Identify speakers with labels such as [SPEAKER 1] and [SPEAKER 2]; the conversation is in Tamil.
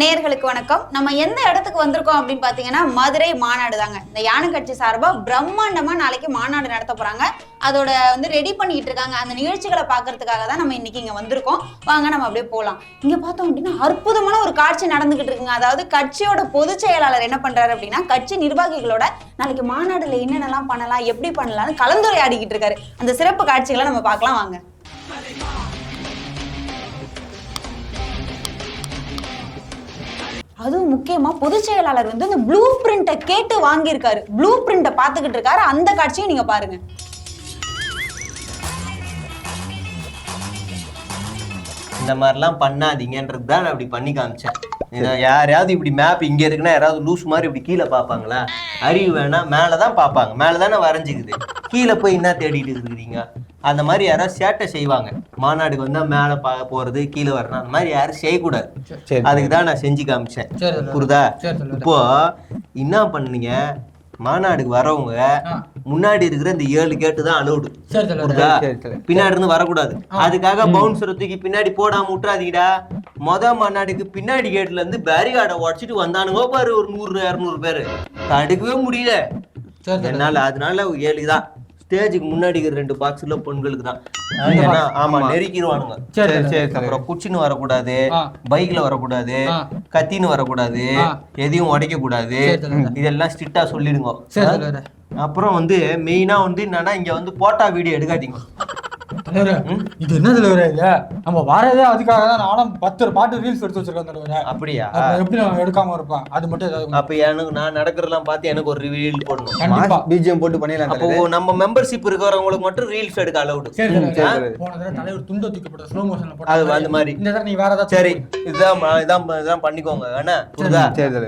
[SPEAKER 1] நேர்களுக்கு வணக்கம். நம்ம எந்த இடத்துக்கு வந்திருக்கோம் அப்படின்னு பாத்தீங்கன்னா மதுரை மாநாடு தாங்க இந்த யானை கட்சி சார்பா பிரம்மாண்டமா நாளைக்கு மாநாடு நடத்த போறாங்க. அதோட வந்து ரெடி பண்ணிட்டு இருக்காங்க. அந்த நிகழ்ச்சிகளை பார்க்கறதுக்காக தான் நம்ம இன்னைக்கு இங்க வந்திருக்கோம். வாங்க நம்ம அப்படியே போலாம். இங்க பார்த்தோம் அப்படின்னா அற்புதமான ஒரு காட்சி நடந்துகிட்டு இருக்குங்க. அதாவது கட்சியோட பொதுச் செயலாளர் என்ன பண்றாரு அப்படின்னா கட்சி நிர்வாகிகளோட நாளைக்கு மாநாடுல என்னென்னலாம் பண்ணலாம் எப்படி பண்ணலாம்னு கலந்துரையாடிக்கிட்டு இருக்காரு. அந்த சிறப்பு காட்சிகளை நம்ம பார்க்கலாம் வாங்க. அதுவும் முக்கியமா பொதுச் செயலாளர் வந்து இந்த ப்ளூ பிரிண்ட்டை கேட்டு வாங்கியிருக்காரு. ப்ளூ பிரிண்ட்டை பார்த்துக்கிட்டு இருக்காரு. அந்த காட்சியை நீங்க பாருங்க.
[SPEAKER 2] இந்த மாதிரிலாம் பண்ணாதீங்கன்றது தான் நான் அப்படி பண்ணி காமிச்சேன். இதை யாரையாவது இப்படி மேப் இங்க இருக்குன்னா யாராவது லூஸ் மாதிரி இப்படி கீழே பார்ப்பாங்களா? அறிவு வேணா மேலே தான் பார்ப்பாங்க. மேலே தானே வரைஞ்சிக்குது. கீழே போய் என்ன தேடிட்டு இருக்கிறீங்க? அந்த மாதிரி யாராவது சேட்டை செய்வாங்க. மாநாடுக்கு வந்தா மேலே பா போறது கீழே வரணும். அந்த மாதிரி யாரும் செய்யக்கூடாது.
[SPEAKER 3] சரி.
[SPEAKER 2] அதுக்கு தான் நான் செஞ்சு காமிச்சேன்.
[SPEAKER 3] சரி.
[SPEAKER 2] இப்போ என்ன பண்ணீங்க மாநாடுக்கு வரவங்க. முன்னாடி இருக்கிற இந்த ஏழு கேட்டு தான் அலோடு. புரியுதா. பின்னாடி இருந்து வரக்கூடாது. அதுக்காக பவுன்சரை தூக்கி பின்னாடி போடாம விட்டுறாதீங்கடா. மொத மாநாடுக்கு பின்னாடி கேட்ல இருந்து பேரிகார்டை உடச்சிட்டு வந்தானுங்க பாரு ஒரு நூறு இரநூறு பேரு. தடுக்கவே முடியல. என்னால அதனால ஏழு தான் ஸ்டேஜுக்கு முன்னாடி ரெண்டு பாக்ஸ்ல பெண்களுக்கு தான் ஏன்னா, ஆமா நெருக்கிடுவானுங்க
[SPEAKER 3] சரி, சரி.
[SPEAKER 2] அப்புறம் குச்சின்னு வரக்கூடாது. பைக்ல வரக்கூடாது. கத்தின்னு வரக்கூடாது. எதையும் உடைக்க கூடாது. இதெல்லாம் ஸ்ட்ரிக்டா சொல்லிடுங்க. அப்புறம் வந்து மெயினா வந்து என்னன்னா இங்க வந்து போட்டா வீடியோ எடுக்காதீங்க
[SPEAKER 3] இது என்ன தலைவரே இது? நம்ம வரதே அதுக்காக தான் நானும் பத்து பாட்டு ரீல்ஸ் எடுத்து வச்சிருக்கேன் தலைவரே.
[SPEAKER 2] அப்படியா?
[SPEAKER 3] எப்படி நான் எடுக்காம இருப்பேன் அது மட்டும் ஏதாவது
[SPEAKER 2] அப்ப எனக்கு நான் நடக்கிறதெல்லாம் பார்த்து எனக்கு ஒரு ரீல் போடணும்.
[SPEAKER 3] கண்டிப்பா.
[SPEAKER 4] பிஜிஎம் போட்டு பண்ணிடலாம்
[SPEAKER 2] அப்போ நம்ம மெம்பர்ஷிப் இருக்கிறவங்களுக்கு மட்டும் ரீல்ஸ் எடுக்க அலவுடு
[SPEAKER 3] சரி. போன தடவை தலைவர் துண்டை தூக்கி போட்ட ஸ்லோ மோஷன்ல
[SPEAKER 2] அது
[SPEAKER 3] போட்ட
[SPEAKER 2] அந்த மாதிரி.
[SPEAKER 3] இந்த தடவை நீ வேற ஏதாச்சும்
[SPEAKER 2] சரி இதுதான் ம- இதான் இதான் பண்ணிக்கோங்க என்ன புரியுதா?
[SPEAKER 4] சரி.